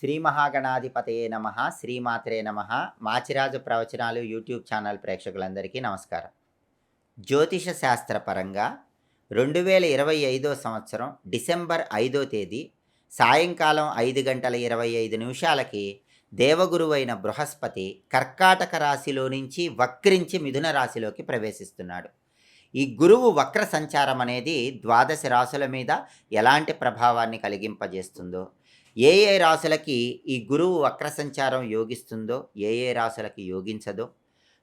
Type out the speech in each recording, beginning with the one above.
శ్రీ మహాగణాధిపతయే నమ శ్రీమాత్రే నమ. మాచిరాజు ప్రవచనాలు యూట్యూబ్ ఛానల్ ప్రేక్షకులందరికీ నమస్కారం. జ్యోతిష శాస్త్రపరంగా రెండు వేల ఇరవై ఐదో సంవత్సరం డిసెంబర్ ఐదో తేదీ సాయంకాలం ఐదు గంటల ఇరవై ఐదు నిమిషాలకి దేవగురువైన బృహస్పతి కర్కాటక రాశిలో నుంచి వక్రించి మిథున రాశిలోకి ప్రవేశిస్తున్నాడు. ఈ గురువు వక్ర సంచారం అనేది ద్వాదశ రాశుల మీద ఎలాంటి ప్రభావాన్ని కలిగింపజేస్తుందో ఏ ఏ రాశులకి ఈ గురువు వక్ర సంచారం యోగిస్తుందో ఏ ఏ రాశులకి యోగించదో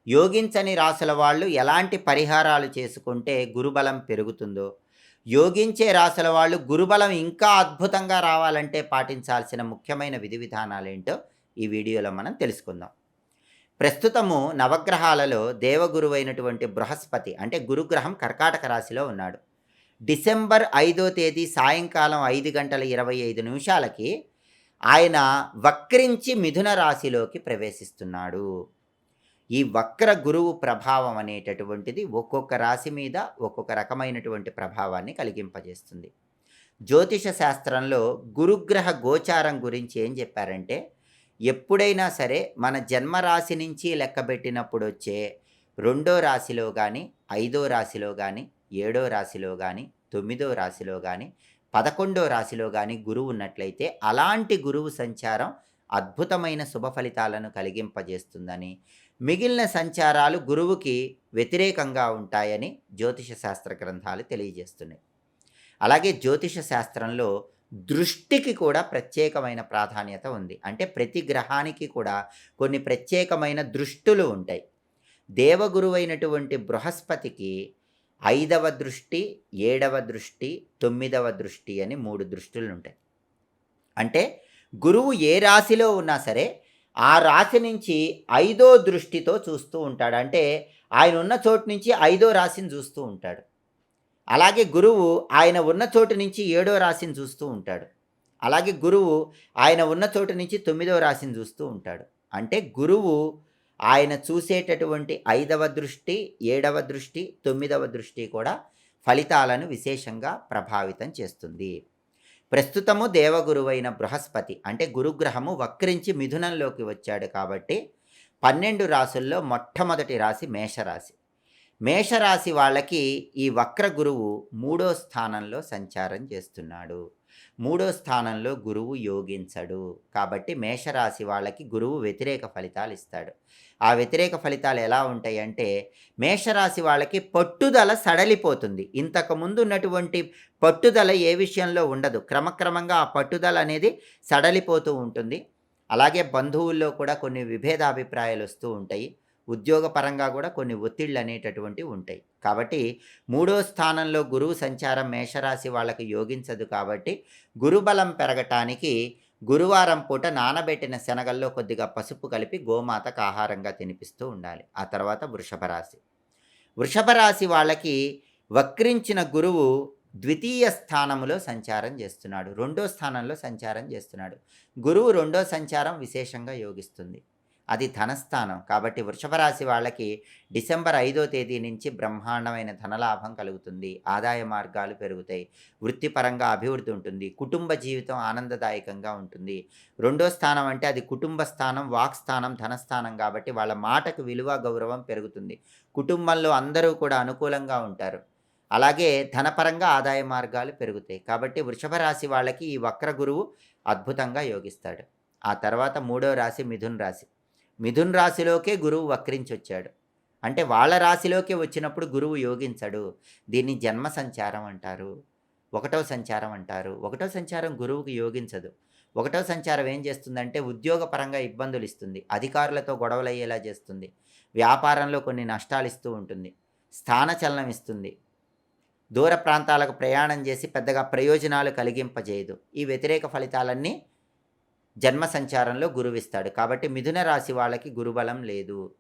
యోగించని రాశుల వాళ్ళు ఎలాంటి పరిహారాలు చేసుకుంటే గురుబలం పెరుగుతుందో యోగించే రాశుల వాళ్ళు గురుబలం ఇంకా అద్భుతంగా రావాలంటే పాటించాల్సిన ముఖ్యమైన విధి విధానాలేంటో ఈ వీడియోలో మనం తెలుసుకుందాం. ప్రస్తుతము నవగ్రహాలలో దేవగురువైనటువంటి బృహస్పతి అంటే గురుగ్రహం కర్కాటక రాశిలో ఉన్నాడు. డిసెంబర్ ఐదో తేదీ సాయంకాలం ఐదు గంటల ఇరవై ఐదు నిమిషాలకి ఆయన వక్రించి మిథున రాశిలోకి ప్రవేశిస్తున్నాడు. ఈ వక్ర గురువు ప్రభావం అనేటటువంటిది ఒక్కొక్క రాశి మీద ఒక్కొక్క రకమైనటువంటి ప్రభావాన్ని కలిగింపజేస్తుంది. జ్యోతిష శాస్త్రంలో గురుగ్రహ గోచారం గురించి ఏం చెప్పారంటే ఎప్పుడైనా సరే మన జన్మరాశి నుంచి లెక్కబెట్టినప్పుడు వచ్చే రెండో రాశిలో కానీ ఐదో రాశిలో కానీ ఏడో రాశిలో కానీ తొమ్మిదో రాశిలో కానీ పదకొండో రాశిలో కానీ గురువు ఉన్నట్లయితే అలాంటి గురువు సంచారం అద్భుతమైన శుభ ఫలితాలను కలిగింపజేస్తుందని మిగిలిన సంచారాలు గురువుకి వ్యతిరేకంగా ఉంటాయని జ్యోతిష శాస్త్ర గ్రంథాలు తెలియజేస్తున్నాయి. అలాగే జ్యోతిష శాస్త్రంలో దృష్టికి కూడా ప్రత్యేకమైన ప్రాధాన్యత ఉంది. అంటే ప్రతి గ్రహానికి కూడా కొన్ని ప్రత్యేకమైన దృష్టులు ఉంటాయి. దేవగురువైనటువంటి బృహస్పతికి ఐదవ దృష్టి ఏడవ దృష్టి తొమ్మిదవ దృష్టి అని మూడు దృష్టిలు ఉంటాయి అంటే గురువు ఏ రాశిలో ఉన్నా సరే ఆ రాశి నుంచి ఐదో దృష్టితో చూస్తూ ఉంటాడు. అంటే ఆయన ఉన్న చోటు నుంచి ఐదో రాశిని చూస్తూ ఉంటాడు. అలాగే గురువు ఆయన ఉన్న చోటు నుంచి ఏడో రాశిని చూస్తూ ఉంటాడు. అలాగే గురువు ఆయన ఉన్న చోటు నుంచి తొమ్మిదో రాశిని చూస్తూ ఉంటాడు. అంటే గురువు ఆయన చూసేటటువంటి ఐదవ దృష్టి ఏడవ దృష్టి తొమ్మిదవ దృష్టి కూడా ఫలితాలను విశేషంగా ప్రభావితం చేస్తుంది. ప్రస్తుతము దేవగురువైన బృహస్పతి అంటే గురుగ్రహము వక్రించి మిథునంలోకి వచ్చాడు కాబట్టి పన్నెండు రాసుల్లో మొట్టమొదటి రాశి మేషరాశి. మేషరాశి వాళ్ళకి ఈ వక్ర గురువు మూడో స్థానంలో సంచారం చేస్తున్నాడు. మూడో స్థానంలో గురువు యోగించడు. కాబట్టి మేషరాశి వాళ్ళకి గురువు వ్యతిరేక ఫలితాలు ఇస్తాడు. ఆ వ్యతిరేక ఫలితాలు ఎలా ఉంటాయి అంటే మేషరాశి వాళ్ళకి పట్టుదల సడలిపోతుంది. ఇంతకుముందు ఉన్నటువంటి పట్టుదల ఏ విషయంలో ఉండదు. క్రమక్రమంగా ఆ పట్టుదల అనేది సడలిపోతూ ఉంటుంది. అలాగే బంధువుల్లో కూడా కొన్ని విభేదాభిప్రాయాలు వస్తూ ఉంటాయి. ఉద్యోగపరంగా కూడా కొన్ని ఒత్తిళ్ళు అనేటటువంటివి ఉంటాయి. కాబట్టి మూడో స్థానంలో గురువు సంచారం మేషరాశి వాళ్ళకి యోగించదు కాబట్టి గురుబలం పెరగటానికి గురువారం పూట నానబెట్టిన శనగల్లో కొద్దిగా పసుపు కలిపి గోమాతకు ఆహారంగా తినిపిస్తూ ఉండాలి. ఆ తర్వాత వృషభ రాశి. వృషభ రాశి వాళ్ళకి వక్రించిన గురువు ద్వితీయ స్థానంలో సంచారం చేస్తున్నాడు. రెండో స్థానంలో సంచారం చేస్తున్నాడు. గురువు రెండో సంచారం విశేషంగా యోగిస్తుంది. అది ధనస్థానం. కాబట్టి వృషభ రాశి వాళ్ళకి డిసెంబర్ ఐదో తేదీ నుంచి బ్రహ్మాండమైన ధనలాభం కలుగుతుంది. ఆదాయ మార్గాలు పెరుగుతాయి. వృత్తిపరంగా అభివృద్ధి ఉంటుంది. కుటుంబ జీవితం ఆనందదాయకంగా ఉంటుంది. రెండో స్థానం అంటే అది కుటుంబ స్థానం వాక్ స్థానం ధనస్థానం కాబట్టి వాళ్ళ మాటకు విలువ గౌరవం పెరుగుతుంది. కుటుంబంలో అందరూ కూడా అనుకూలంగా ఉంటారు. అలాగే ధనపరంగా ఆదాయ మార్గాలు పెరుగుతాయి. కాబట్టి వృషభ రాశి వాళ్ళకి ఈ వక్ర గురువు అద్భుతంగా యోగిస్తాడు. ఆ తర్వాత మూడో రాశి మిథున్ రాశి. మిథున్ రాశిలోకే గురువు వక్రించొచ్చాడు. అంటే వాళ్ళ రాశిలోకి వచ్చినప్పుడు గురువు యోగించడు. దీన్ని జన్మ సంచారం అంటారు. ఒకటో సంచారం అంటారు. ఒకటో సంచారం గురువుకి యోగించదు. ఒకటో సంచారం ఏం చేస్తుందంటే ఉద్యోగపరంగా ఇబ్బందులు ఇస్తుంది. అధికారులతో గొడవలు అయ్యేలా చేస్తుంది. వ్యాపారంలో కొన్ని నష్టాలు ఇస్తూ ఉంటుంది. స్థానచలనం ఇస్తుంది. దూర ప్రాంతాలకు ప్రయాణం చేసి పెద్దగా ప్రయోజనాలు కలిగింపజేయదు. ఈ వ్యతిరేక ఫలితాలన్నీ జన్మ సంచారంలో గురువిస్తాడు. కాబట్టి మిథున రాశి వాళ్ళకి గురుబలం లేదు.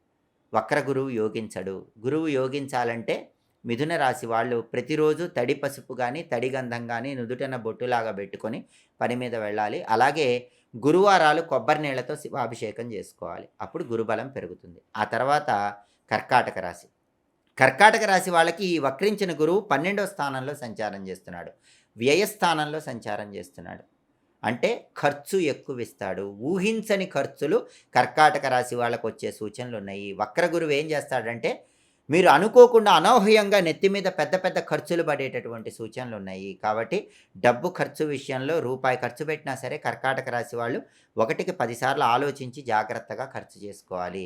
వక్ర గురువు యోగించడు. గురువు యోగించాలంటే మిథున రాశి వాళ్ళు ప్రతిరోజు తడి పసుపు కానీ తడి గంధం కానీ నుదుటన బొట్టులాగా పెట్టుకొని పని మీద వెళ్ళాలి. అలాగే గురువారాలు కొబ్బరి నీళ్ళతో శివాభిషేకం చేసుకోవాలి. అప్పుడు గురుబలం పెరుగుతుంది. ఆ తర్వాత కర్కాటక రాశి. కర్కాటక రాశి వాళ్ళకి ఈ వక్రించిన గురువు పన్నెండో స్థానంలో సంచారం చేస్తున్నాడు. వ్యయస్థానంలో సంచారం చేస్తున్నాడు. అంటే ఖర్చు ఎక్కువ ఇస్తాడు ఊహించని ఖర్చులు కర్కాటక రాశి వాళ్ళకు వచ్చే సూచనలు ఉన్నాయి వక్ర గురువు ఏం చేస్తాడంటే మీరు అనుకోకుండా అనూహ్యంగా నెత్తి మీద పెద్ద పెద్ద ఖర్చులు పడేటటువంటి సూచనలు ఉన్నాయి కాబట్టి డబ్బు ఖర్చు విషయంలో రూపాయి ఖర్చు పెట్టినా సరే కర్కాటక రాశి వాళ్ళు ఒకటికి పదిసార్లు ఆలోచించి జాగ్రత్తగా ఖర్చు చేసుకోవాలి.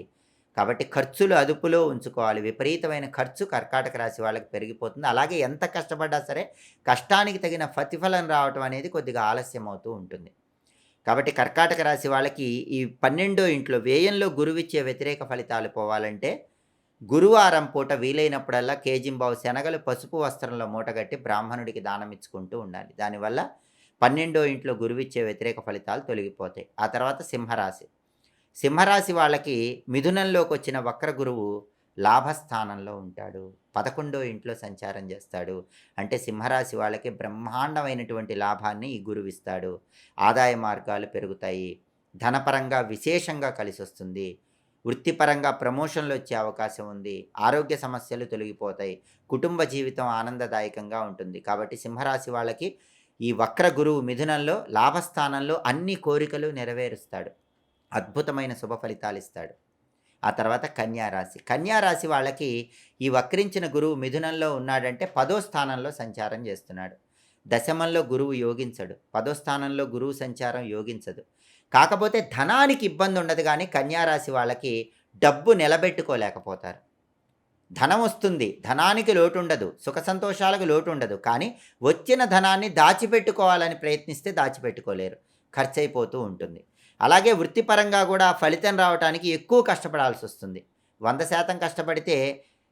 కాబట్టి ఖర్చులు అదుపులో ఉంచుకోవాలి. విపరీతమైన ఖర్చు కర్కాటక రాశి వాళ్ళకి పెరిగిపోతుంది. అలాగే ఎంత కష్టపడ్డా సరే కష్టానికి తగిన ప్రతిఫలం రావటం అనేది కొద్దిగా ఆలస్యం అవుతూ ఉంటుంది. కాబట్టి కర్కాటక రాశి వాళ్ళకి ఈ పన్నెండో ఇంట్లో వ్యయంలో గురువిచ్చే వ్యతిరేక ఫలితాలు పోవాలంటే గురువారం పూట వీలైనప్పుడల్లా కేజింబావు శనగలు పసుపు వస్త్రంలో మూటగట్టి బ్రాహ్మణుడికి దానం ఇచ్చుకుంటూ ఉండాలి. దానివల్ల పన్నెండో ఇంట్లో గురువిచ్చే వ్యతిరేక ఫలితాలు తొలగిపోతాయి. ఆ తర్వాత సింహరాశి. సింహరాశి వాళ్ళకి మిథునంలోకి వచ్చిన వక్ర గురువు లాభస్థానంలో ఉంటాడు. పదకొండో ఇంట్లో సంచారం చేస్తాడు. అంటే సింహరాశి వాళ్ళకి బ్రహ్మాండమైనటువంటి లాభాన్ని ఈ గురువు ఇస్తాడు. ఆదాయ మార్గాలు పెరుగుతాయి. ధనపరంగా విశేషంగా కలిసి వస్తుంది వృత్తిపరంగా ప్రమోషన్లు వచ్చే అవకాశం ఉంది. ఆరోగ్య సమస్యలు తొలగిపోతాయి. కుటుంబ జీవితం ఆనందదాయకంగా ఉంటుంది. కాబట్టి సింహరాశి వాళ్ళకి ఈ వక్ర గురువు మిథునంలో లాభస్థానంలో అన్ని కోరికలు నెరవేరుస్తాడు. అద్భుతమైన శుభ ఫలితాలు ఇస్తాడు ఆ తర్వాత కన్యారాశి. కన్యారాశి వాళ్ళకి ఈ వక్రించిన గురువు మిథునంలో ఉన్నాడంటే పదో స్థానంలో సంచారం చేస్తున్నాడు. దశమంలో గురువు యోగించడు. పదో స్థానంలో గురువు సంచారం యోగించదు. కాకపోతే ధనానికి ఇబ్బంది ఉండదు కానీ కన్యారాశి వాళ్ళకి డబ్బు నిలబెట్టుకోలేకపోతారు. ధనం వస్తుంది. ధనానికి లోటు ఉండదు. సుఖ సంతోషాలకు లోటు ఉండదు. కానీ వచ్చిన ధనాన్ని దాచిపెట్టుకోవాలని ప్రయత్నిస్తే దాచిపెట్టుకోలేరు. ఖర్చు అయిపోతూ ఉంటుంది. అలాగే వృత్తిపరంగా కూడా ఫలితం రావడానికి ఎక్కువ కష్టపడాల్సి వస్తుంది. వంద శాతం కష్టపడితే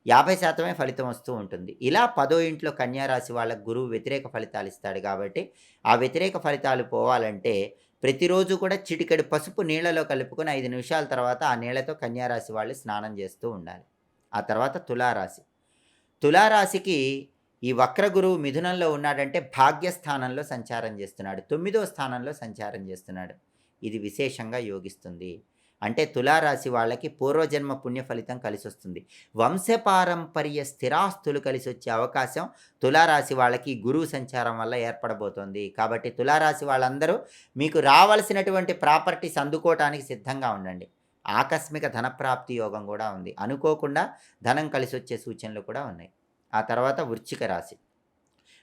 యాభై శాతమే ఫలితం వస్తూ ఉంటుంది. ఇలా పదో ఇంట్లో కన్యారాశి వాళ్ళకు గురువు వ్యతిరేక ఫలితాలు ఇస్తాడు కాబట్టి ఆ వ్యతిరేక ఫలితాలు పోవాలంటే ప్రతిరోజు కూడా చిటికెడు పసుపు నీళ్ళలో కలుపుకొని ఐదు నిమిషాల తర్వాత ఆ నీళ్ళతో కన్యారాశి వాళ్ళు స్నానం చేస్తూ ఉండాలి. ఆ తర్వాత తులారాశి. తులారాశికి ఈ వక్ర గురువు మిథునంలో ఉన్నాడంటే భాగ్యస్థానంలో సంచారం చేస్తున్నాడు. తొమ్మిదో స్థానంలో సంచారం చేస్తున్నాడు. ఇది విశేషంగా యోగిస్తుంది. అంటే తులారాశి వాళ్ళకి పూర్వజన్మ పుణ్య ఫలితం కలిసి వస్తుంది వంశపారంపర్య స్థిరాస్తులు కలిసి వచ్చే అవకాశం తులారాశి వాళ్ళకి గురువు సంచారం వల్ల ఏర్పడబోతోంది. కాబట్టి తులారాశి వాళ్ళందరూ మీకు రావలసినటువంటి ప్రాపర్టీస్ అందుకోవటానికి సిద్ధంగా ఉండండి. ఆకస్మిక ధనప్రాప్తి యోగం కూడా ఉంది. అనుకోకుండా ధనం కలిసి వచ్చే సూచనలు కూడా ఉన్నాయి. ఆ తర్వాత వృచ్చిక రాశి.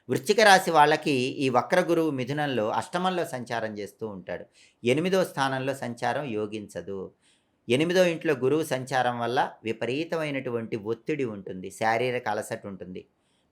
వృశ్చిక రాశి వాళ్ళకి ఈ వక్ర గురువు మిథునంలో అష్టమంలో సంచారం చేస్తూ ఉంటాడు. ఎనిమిదో స్థానంలో సంచారం యోగించదు. ఎనిమిదో ఇంట్లో గురువు సంచారం వల్ల విపరీతమైనటువంటి ఒత్తిడి ఉంటుంది. శారీరక అలసట ఉంటుంది.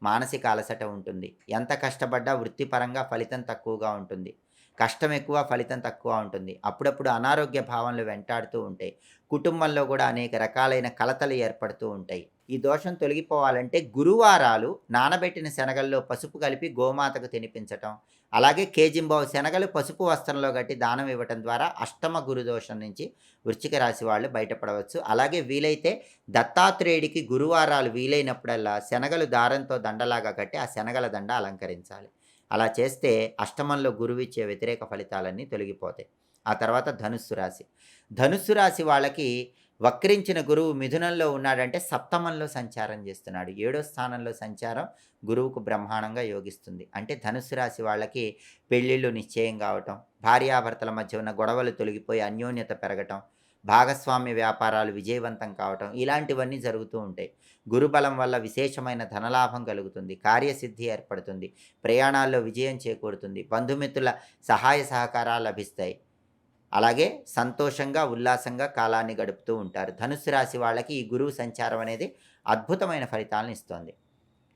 మానసిక అలసట ఉంటుంది. ఎంత కష్టపడ్డా వృత్తిపరంగా ఫలితం తక్కువగా ఉంటుంది. కష్టం ఎక్కువ ఫలితం తక్కువ ఉంటుంది. అప్పుడప్పుడు అనారోగ్య భావనలు వెంటాడుతూ ఉంటాయి. కుటుంబంలో కూడా అనేక రకాలైన కలతలు ఏర్పడుతూ ఉంటాయి. ఈ దోషం తొలగిపోవాలంటే గురువారాలు నానబెట్టిన శనగల్లో పసుపు కలిపి గోమాతకు తినిపించటం అలాగే కేజింబావు శనగలు పసుపు వస్త్రంలో కట్టి దానం ఇవ్వటం ద్వారా అష్టమ గురుదోషం నుంచి వృశ్చిక రాశి వాళ్ళు బయటపడవచ్చు. అలాగే వీలైతే దత్తాత్రేయుడికి గురువారాలు వీలైనప్పుడల్లా శనగలు దారంతో దండలాగా కట్టి ఆ శనగల దండ అలంకరించాలి. అలా చేస్తే అష్టమంలో గురువిచ్చే వ్యతిరేక ఫలితాలన్నీ తొలగిపోతాయి. ఆ తర్వాత ధనుస్సు రాశి. ధనుస్సు రాశి వాళ్ళకి వక్రించిన గురువు మిథునంలో ఉన్నాడంటే సప్తమంలో సంచారం చేస్తున్నాడు. ఏడో స్థానంలో సంచారం గురువుకు బ్రహ్మాండంగా యోగిస్తుంది. అంటే ధనుసు రాశి వాళ్ళకి పెళ్ళిళ్ళు నిశ్చయం కావటం భార్యాభర్తల మధ్య ఉన్న గొడవలు తొలగిపోయి అన్యోన్యత పెరగటం భాగస్వామ్య వ్యాపారాలు విజయవంతం కావటం ఇలాంటివన్నీ జరుగుతూ ఉంటాయి. గురుబలం వల్ల విశేషమైన ధనలాభం కలుగుతుంది. కార్యసిద్ధి ఏర్పడుతుంది. ప్రయాణాల్లో విజయం చేకూరుతుంది. బంధుమిత్రుల సహాయ సహకారాలు లభిస్తాయి. అలాగే సంతోషంగా ఉల్లాసంగా కాలాన్ని గడుపుతూ ఉంటారు. ధనుసు రాశి వాళ్ళకి ఈ గురువు సంచారం అనేది అద్భుతమైన ఫలితాలను ఇస్తుంది.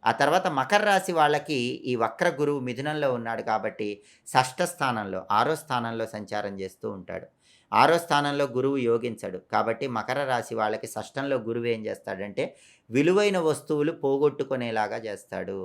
ఆ తర్వాత మకర రాశి వాళ్ళకి ఈ వక్ర గురువు మిథునంలో ఉన్నాడు కాబట్టి షష్ఠ స్థానంలో ఆరో స్థానంలో సంచారం చేస్తూ ఉంటాడు. ఆరో స్థానంలో గురువు యోగించడు కాబట్టి మకర రాశి వాళ్ళకి షష్టంలో గురువు ఏం చేస్తాడంటే విలువైన వస్తువులు పోగొట్టుకునేలాగా చేస్తాడు.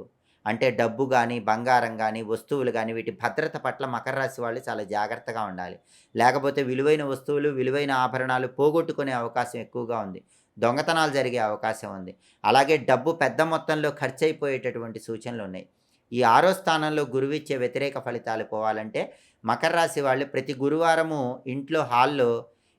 అంటే డబ్బు కానీ బంగారం కానీ వస్తువులు కానీ వీటి భద్రత పట్ల మకర రాశి వాళ్ళు చాలా జాగ్రత్తగా ఉండాలి. లేకపోతే విలువైన వస్తువులు విలువైన ఆభరణాలు పోగొట్టుకునే అవకాశం ఎక్కువగా ఉంది. దొంగతనాలు జరిగే అవకాశం ఉంది. అలాగే డబ్బు పెద్ద మొత్తంలో ఖర్చు అయిపోయేటటువంటి సూచనలు ఉన్నాయి. ఈ ఆరో స్థానంలో గురువు ఇచ్చే వ్యతిరేక ఫలితాలు పోవాలంటే మకర రాశి వాళ్ళు ప్రతి గురువారము ఇంట్లో హాల్లో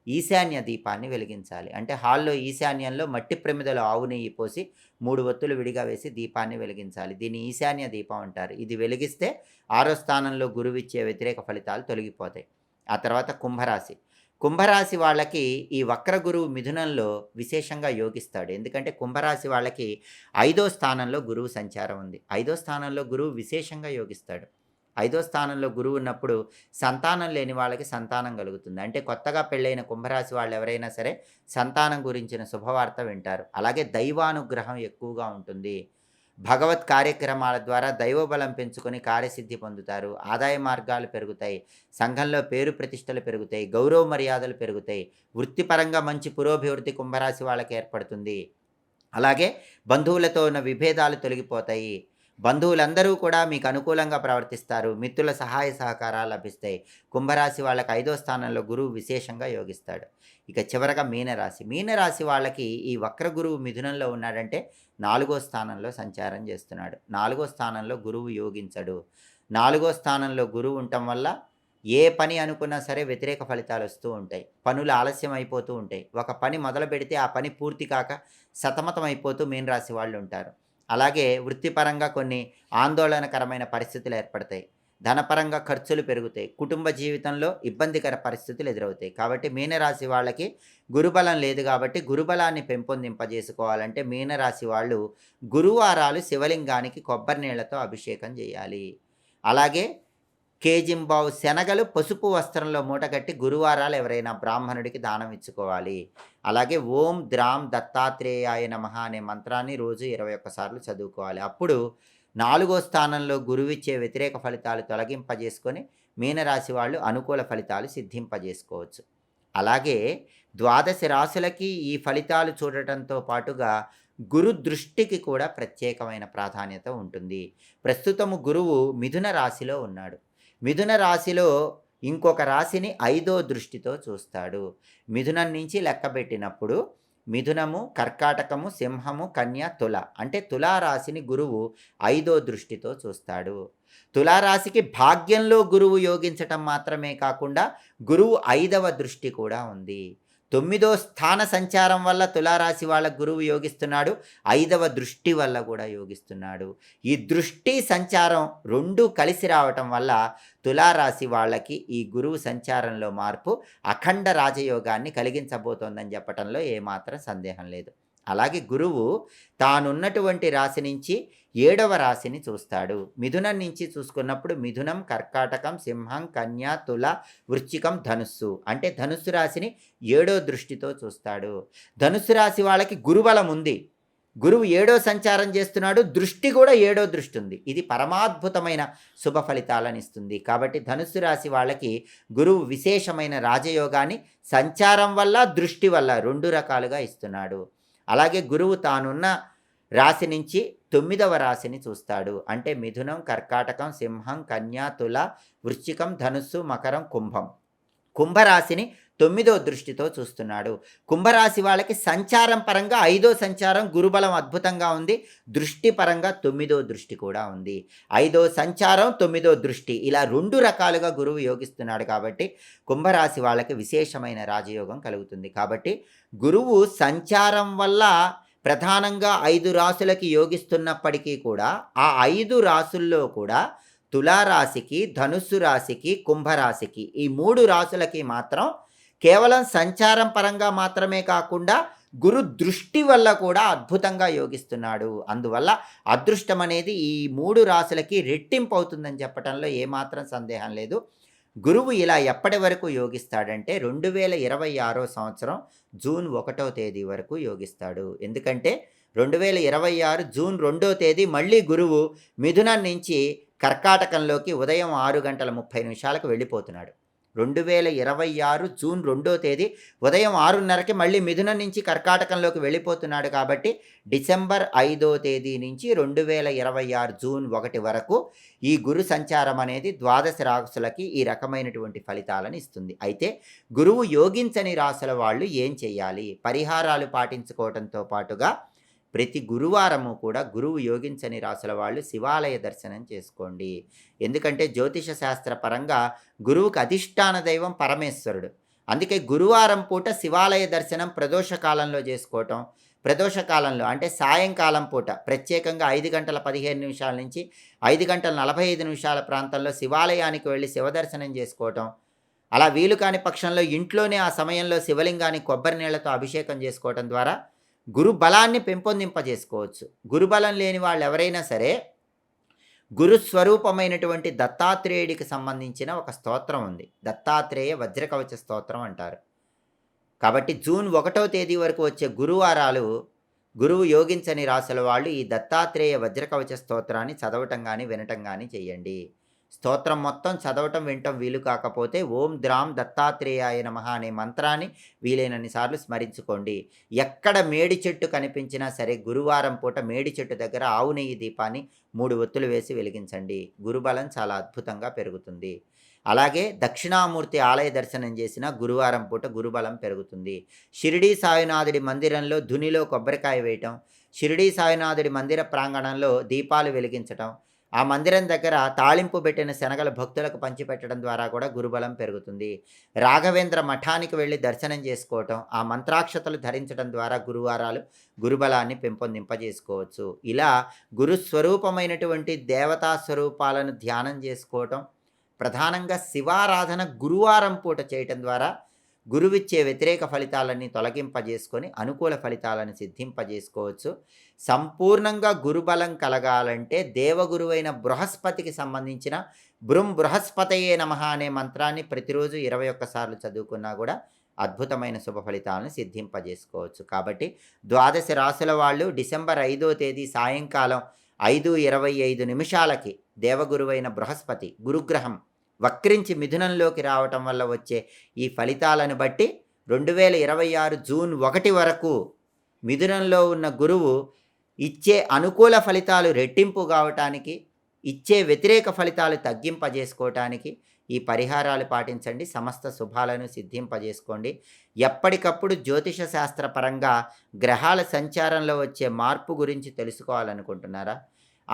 ఈశాన్య దీపాన్ని వెలిగించాలి. అంటే హాల్లో ఈశాన్యంలో మట్టి ప్రమిదలో ఆవు నెయ్యి పోసి మూడు ఒత్తులు విడిగా వేసి దీపాన్ని వెలిగించాలి. దీన్ని ఈశాన్య దీపం అంటారు. ఇది వెలిగిస్తే ఆరో స్థానంలో గురువు ఇచ్చే వ్యతిరేక ఫలితాలు తొలగిపోతాయి. ఆ తర్వాత కుంభరాశి. కుంభరాశి వాళ్ళకి ఈ వక్ర గురువు మిథునంలో విశేషంగా యోగిస్తాడు. ఎందుకంటే కుంభరాశి వాళ్ళకి ఐదో స్థానంలో గురువు సంచారం ఉంది. ఐదో స్థానంలో గురువు విశేషంగా యోగిస్తాడు. ఐదో స్థానంలో గురువు ఉన్నప్పుడు సంతానం లేని వాళ్ళకి సంతానం కలుగుతుంది. అంటే కొత్తగా పెళ్ళైన కుంభరాశి వాళ్ళు ఎవరైనా సరే సంతానం గురించిన శుభవార్త వింటారు. అలాగే దైవానుగ్రహం ఎక్కువగా ఉంటుంది. భగవత్ కార్యక్రమాల ద్వారా దైవబలం పెంచుకొని కార్యసిద్ధి పొందుతారు. ఆదాయ మార్గాలు పెరుగుతాయి. సంఘంలో పేరు ప్రతిష్టలు పెరుగుతాయి. గౌరవ మర్యాదలు పెరుగుతాయి. వృత్తిపరంగా మంచి పురోభివృద్ధి కుంభరాశి వాళ్ళకి ఏర్పడుతుంది. అలాగే బంధువులతో ఉన్న విభేదాలు తొలగిపోతాయి. బంధువులందరూ కూడా మీకు అనుకూలంగా ప్రవర్తిస్తారు. మిత్రుల సహాయ సహకారాలు లభిస్తాయి. కుంభరాశి వాళ్ళకి ఐదో స్థానంలో గురువు విశేషంగా యోగిస్తాడు. ఇక చివరగా మీనరాశి. మీనరాశి వాళ్ళకి ఈ వక్ర గురువు మిథునంలో ఉన్నాడంటే నాలుగో స్థానంలో సంచారం చేస్తున్నాడు. నాలుగో స్థానంలో గురువు యోగించడు. నాలుగో స్థానంలో గురువు ఉండటం వల్ల ఏ పని అనుకున్నా సరే వ్యతిరేక ఫలితాలు వస్తూ ఉంటాయి. పనులు ఆలస్యం అయిపోతూ ఉంటాయి. ఒక పని మొదలు పెడితే ఆ పని పూర్తి కాక సతమతం అయిపోతూ మీనరాశి వాళ్ళు ఉంటారు. అలాగే వృత్తిపరంగా కొన్ని ఆందోళనకరమైన పరిస్థితులు ఏర్పడతాయి. ధనపరంగా ఖర్చులు పెరుగుతాయి. కుటుంబ జీవితంలో ఇబ్బందికర పరిస్థితులు ఎదురవుతాయి. కాబట్టి మీనరాశి వాళ్ళకి గురుబలం లేదు కాబట్టి గురుబలాన్ని పెంపొందింపజేసుకోవాలంటే మీనరాశి వాళ్ళు గురువారాలు శివలింగానికి కొబ్బరి నీళ్ళతో అభిషేకం చేయాలి. అలాగే కేజింబావు శనగలు పసుపు వస్త్రంలో మూటగట్టి గురువారాలు ఎవరైనా బ్రాహ్మణుడికి దానం ఇచ్చుకోవాలి. అలాగే ఓం ద్రామ్ దత్తాత్రేయాయ నమ అనే మంత్రాన్ని రోజు ఇరవై ఒక్కసార్లు చదువుకోవాలి. అప్పుడు నాలుగో స్థానంలో గురువిచ్చే వ్యతిరేక ఫలితాలు తొలగింపజేసుకొని మీనరాశి వాళ్ళు అనుకూల ఫలితాలు సిద్ధింపజేసుకోవచ్చు. అలాగే ద్వాదశ రాశులకి ఈ ఫలితాలు చూడటంతో పాటుగా గురు దృష్టికి కూడా ప్రత్యేకమైన ప్రాధాన్యత ఉంటుంది. ప్రస్తుతము గురువు మిథున రాశిలో ఉన్నాడు. మిథున రాశిలో ఇంకొక రాశిని ఐదో దృష్టితో చూస్తాడు. మిథునం నుంచి లెక్కబెట్టినప్పుడు మిథునము కర్కాటకము సింహము కన్య తుల అంటే తులారాశిని గురువు ఐదో దృష్టితో చూస్తాడు. తులారాశికి భాగ్యంలో గురువు యోగించటం మాత్రమే కాకుండా గురువు ఐదవ దృష్టి కూడా ఉంది. తొమ్మిదో స్థాన సంచారం వల్ల తులారాశి వాళ్ళ గురువు యోగిస్తున్నాడు. ఐదవ దృష్టి వల్ల కూడా యోగిస్తున్నాడు. ఈ దృష్టి సంచారం రెండు కలిసి రావటం వల్ల తులారాశి వాళ్ళకి ఈ గురువు సంచారంలో మార్పు అఖండ రాజయోగాన్ని కలిగించబోతోందని చెప్పటంలో ఏమాత్రం సందేహం లేదు. అలాగే గురువు తానున్నటువంటి రాశి నుంచి ఏడవ రాశిని చూస్తాడు. మిథునం నుంచి చూసుకున్నప్పుడు మిథునం కర్కాటకం సింహం కన్య తుల వృశ్చికం ధనుస్సు. అంటే ధనుస్సు రాశిని ఏడో దృష్టితో చూస్తాడు. ధనుస్సు రాశి వాళ్ళకి గురుబలం ఉంది. గురువు ఏడో సంచారం చేస్తున్నాడు. దృష్టి కూడా ఏడో దృష్టి ఉంది. ఇది పరమాద్భుతమైన శుభ ఫలితాలను ఇస్తుంది. కాబట్టి ధనుస్సు రాశి వాళ్ళకి గురువు విశేషమైన రాజయోగాన్ని సంచారం వల్ల దృష్టి వల్ల రెండు రకాలుగా ఇస్తున్నాడు. అలాగే గురువు తానున్న రాశి నుంచి తొమ్మిదవ రాశిని చూస్తాడు. అంటే మిథునం కర్కాటకం సింహం కన్యా తుల వృశ్చికం ధనుస్సు మకరం కుంభం. కుంభరాశిని తొమ్మిదో దృష్టితో చూస్తున్నాడు. కుంభరాశి వాళ్ళకి సంచారం పరంగా ఐదో సంచారం గురుబలం అద్భుతంగా ఉంది. దృష్టి పరంగా తొమ్మిదో దృష్టి కూడా ఉంది. ఐదో సంచారం తొమ్మిదో దృష్టి ఇలా రెండు రకాలుగా గురువు యోగిస్తున్నాడు కాబట్టి కుంభరాశి వాళ్ళకి విశేషమైన రాజయోగం కలుగుతుంది. కాబట్టి గురువు సంచారం వల్ల ప్రధానంగా ఐదు రాసులకి యోగిస్తున్నప్పటికీ కూడా ఆ ఐదు రాసుల్లో కూడా తులారాశికి ధనుస్సు రాశికి కుంభరాశికి ఈ మూడు రాశులకి మాత్రం కేవలం సంచారం పరంగా మాత్రమే కాకుండా గురు దృష్టి వల్ల కూడా అద్భుతంగా యోగిస్తున్నాడు. అందువల్ల అదృష్టం అనేది ఈ మూడు రాశులకి రెట్టింపు అవుతుందని చెప్పడంలో ఏమాత్రం సందేహం లేదు. గురువు ఇలా ఎప్పటి వరకు యోగిస్తాడంటే రెండు వేల ఇరవై ఆరో సంవత్సరం జూన్ ఒకటో తేదీ వరకు యోగిస్తాడు. ఎందుకంటే రెండు వేల ఇరవై ఆరు జూన్ రెండో తేదీ మళ్ళీ గురువు మిథునం నుంచి కర్కాటకంలోకి ఉదయం ఆరు గంటల ముప్పై నిమిషాలకు వెళ్ళిపోతున్నాడు. రెండు వేల ఇరవై ఆరు జూన్ రెండో తేదీ ఉదయం ఆరున్నరకి మళ్ళీ మిథున నుంచి కర్కాటకంలోకి వెళ్ళిపోతున్నాడు కాబట్టి డిసెంబర్ ఐదో తేదీ నుంచి రెండు వేల ఇరవై ఆరు జూన్ ఒకటి వరకు ఈ గురు సంచారం అనేది ద్వాదశ రాసులకి ఈ రకమైనటువంటి ఫలితాలను ఇస్తుంది. అయితే గురువు యోగించని రాసుల వాళ్ళు ఏం చేయాలి? పరిహారాలు పాటించుకోవడంతో పాటుగా ప్రతి గురువారము కూడా గురువు యోగించని రాసుల వాళ్ళు శివాలయ దర్శనం చేసుకోండి. ఎందుకంటే జ్యోతిష శాస్త్ర పరంగా గురువుకు అధిష్టాన దైవం పరమేశ్వరుడు. అందుకే గురువారం పూట శివాలయ దర్శనం ప్రదోష కాలంలో చేసుకోవటం ప్రదోష కాలంలో అంటే సాయంకాలం పూట ప్రత్యేకంగా ఐదు గంటల పదిహేను నిమిషాల నుంచి ఐదు గంటల నలభై ఐదు నిమిషాల ప్రాంతంలో శివాలయానికి వెళ్ళి శివదర్శనం చేసుకోవటం. అలా వీలు కాని పక్షంలో ఇంట్లోనే ఆ సమయంలో శివలింగాన్ని కొబ్బరి నీళ్ళతో అభిషేకం చేసుకోవటం ద్వారా గురు బలాన్ని పెంపొందింపజేసుకోవచ్చు. గురుబలం లేని వాళ్ళు ఎవరైనా సరే గురు స్వరూపమైనటువంటి దత్తాత్రేయుడికి సంబంధించిన ఒక స్తోత్రం ఉంది. దత్తాత్రేయ వజ్రకవచ స్తోత్రం అంటారు. కాబట్టి జూన్ ఒకటో తేదీ వరకు వచ్చే గురువారాలు గురువు యోగించని రాసుల వాళ్ళు ఈ దత్తాత్రేయ వజ్రకవచ స్తోత్రాన్ని చదవటం కానీ వినటం కానీ చేయండి స్తోత్రం మొత్తం చదవటం వినటం వీలు కాకపోతే ఓం ద్రాం దత్తాత్రేయాయ నమ అనే మంత్రాన్ని వీలైనన్ని సార్లు స్మరించుకోండి. ఎక్కడ మేడి చెట్టు కనిపించినా సరే గురువారం పూట మేడి చెట్టు దగ్గర ఆవు నెయ్యి దీపాన్ని మూడు ఒత్తులు వేసి వెలిగించండి. గురుబలం చాలా అద్భుతంగా పెరుగుతుంది. అలాగే దక్షిణామూర్తి ఆలయ దర్శనం చేసిన గురువారం పూట గురుబలం పెరుగుతుంది. షిరిడీ సాయినాథుడి మందిరంలో ధునిలో కొబ్బరికాయ వేయటం షిరిడీ సాయినాథుడి మందిర ప్రాంగణంలో దీపాలు వెలిగించటం ఆ మందిరం దగ్గర తాళింపు పెట్టిన శనగల భక్తులకు పంచిపెట్టడం ద్వారా కూడా గురుబలం పెరుగుతుంది. రాఘవేంద్ర మఠానికి వెళ్ళి దర్శనం చేసుకోవటం ఆ మంత్రాక్షతలు ధరించడం ద్వారా గురువారాలు గురుబలాన్ని పెంపొందింపజేసుకోవచ్చు. ఇలా గురుస్వరూపమైనటువంటి దేవతా స్వరూపాలను ధ్యానం చేసుకోవటం ప్రధానంగా శివారాధన గురువారం పూట చేయటం ద్వారా గురువిచ్చే వ్యతిరేక ఫలితాలని తొలగింపజేసుకొని అనుకూల ఫలితాలను సిద్ధింపజేసుకోవచ్చు. సంపూర్ణంగా గురుబలం కలగాలంటే దేవగురువైన బృహస్పతికి సంబంధించిన బృం బృహస్పతయే నమ అనే మంత్రాన్ని ప్రతిరోజు ఇరవై ఒక్కసార్లు చదువుకున్నా కూడా అద్భుతమైన శుభ ఫలితాలను సిద్ధింపజేసుకోవచ్చు. కాబట్టి ద్వాదశ రాసుల వాళ్ళు డిసెంబర్ ఐదో తేదీ సాయంకాలం ఐదు ఇరవై ఐదు నిమిషాలకి దేవగురువైన బృహస్పతి గురుగ్రహం వక్రించి మిథునంలోకి రావటం వల్ల వచ్చే ఈ ఫలితాలను బట్టి రెండు వేల ఇరవై ఆరు జూన్ ఒకటి వరకు మిథునంలో ఉన్న గురువు ఇచ్చే అనుకూల ఫలితాలు రెట్టింపు కావటానికి ఇచ్చే వ్యతిరేక ఫలితాలు తగ్గింపజేసుకోవటానికి ఈ పరిహారాలు పాటించండి. సమస్త శుభాలను సిద్ధింపజేసుకోండి. ఎప్పటికప్పుడు జ్యోతిష శాస్త్రపరంగా గ్రహాల సంచారంలో వచ్చే మార్పు గురించి తెలుసుకోవాలనుకుంటున్నారా?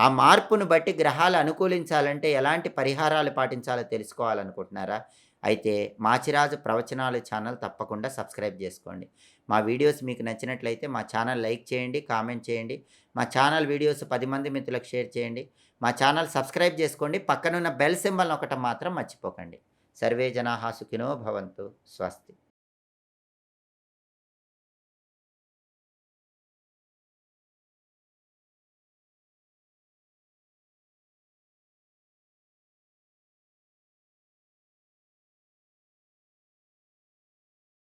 ఆ మార్పును బట్టి గ్రహాలు అనుకూలించాలంటే ఎలాంటి పరిహారాలు పాటించాలో తెలుసుకోవాలనుకుంటున్నారా? అయితే మాచిరాజు ప్రవచనాలు ఛానల్ తప్పకుండా సబ్స్క్రైబ్ చేసుకోండి. మా వీడియోస్ మీకు నచ్చినట్లయితే మా ఛానల్ లైక్ చేయండి కామెంట్ చేయండి. మా ఛానల్ వీడియోస్ పది మంది మిత్రులకు షేర్ చేయండి. మా ఛానల్ సబ్స్క్రైబ్ చేసుకోండి. పక్కనున్న బెల్ సింబల్ ఒకటి మాత్రం మర్చిపోకండి. సర్వే జనాహా సుఖినో భవంతు. స్వస్తి.